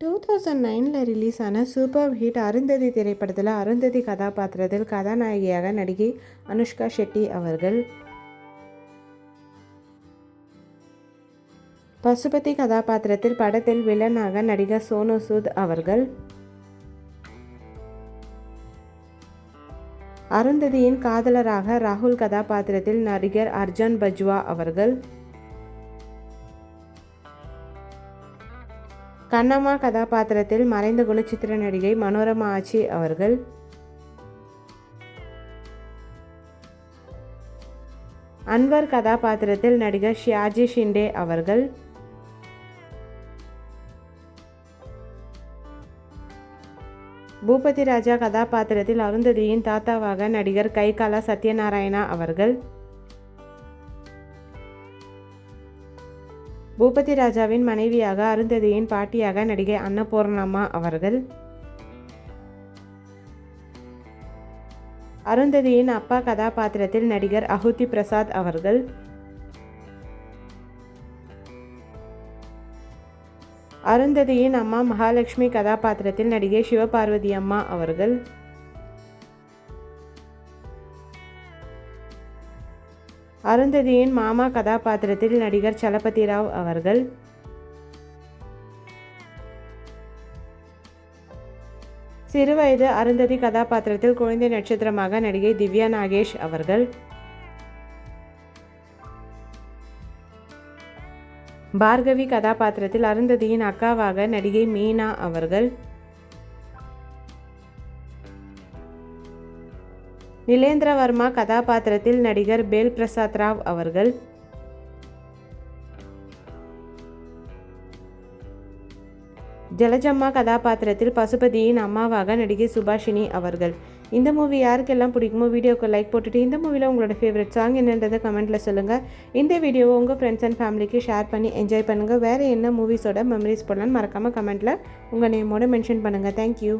Two thousand நைனில் release ஆன super hit Arundhati திரைப்படத்தில் அருந்ததி கதாபாத்திரத்தில் கதாநாயகியாக நடிகை அனுஷ்கா ஷெட்டி அவர்கள். பசுபதி கதாபாத்திரத்தில் படத்தில் வில்லனாக நடிகர் சோனு சூத் அவர்கள். அருந்ததியின் காதலராக ராகுல் கதாபாத்திரத்தில் நடிகர் அர்ஜன் பஜ்வா அவர்கள். கண்ணம்மா கதாபாத்திரத்தில் மறைந்த குணச்சித்திர நடிகை மனோரமா ஆச்சி அவர்கள். அன்வர் கதாபாத்திரத்தில் நடிகர் ஷியாஜி ஷிண்டே அவர்கள். பூபதி ராஜா கதாபாத்திரத்தில் அருந்ததியின் தாத்தாவாக நடிகர் கைகாலா சத்யநாராயணா அவர்கள். பூபதி ராஜாவின் மனைவியாக அருந்ததியின் பாட்டியாக நடிகை அன்னபூர்ணம்மா அவர்கள். அருந்ததியின் அப்பா கதாபாத்திரத்தில் நடிகர் அஹுதி பிரசாத் அவர்கள். அருந்ததியின் அம்மா மகாலட்சுமி கதாபாத்திரத்தில் நடிகை சிவபார்வதி அம்மா அவர்கள். அருந்ததியின் மாமா கதாபாத்திரத்தில் நடிகர் சலபதி ராவ் அவர்கள். சிறுவயது அருந்ததி கதாபாத்திரத்தில் குழந்தை நட்சத்திரமாக நடிகை திவ்யா நாகேஷ் அவர்கள். பார்கவி கதாபாத்திரத்தில் அருந்ததியின் அக்காவாக நடிகை மீனா அவர்கள். நிலேந்திரவர்மா கதாபாத்திரத்தில் நடிகர் பேல் பிரசாத் ராவ் அவர்கள். ஜலஜம்மா கதாபாத்திரத்தில் பசுபதியின் அம்மாவாக நடிகை சுபாஷினி அவர்கள். இந்த மூவி யாருக்கெல்லாம் பிடிக்குமோ வீடியோக்கு லைக் போட்டுட்டு இந்த மூவியில் உங்களோட ஃபேவரட் சாங் என்னன்றதை கமெண்ட்டில் சொல்லுங்கள் இந்த வீடியோவை உங்கள் ஃப்ரெண்ட்ஸ் அண்ட் ஃபேமிலிக்கு ஷேர் பண்ணி என்ஜாய் பண்ணுங்கள் வேறு என்ன மூவிஸோட மெமரிஸ் போடலான்னு மறக்காமல் கமெண்ட்டில் உங்கள் நேமோட மென்ஷன் பண்ணுங்கள் தேங்க்யூ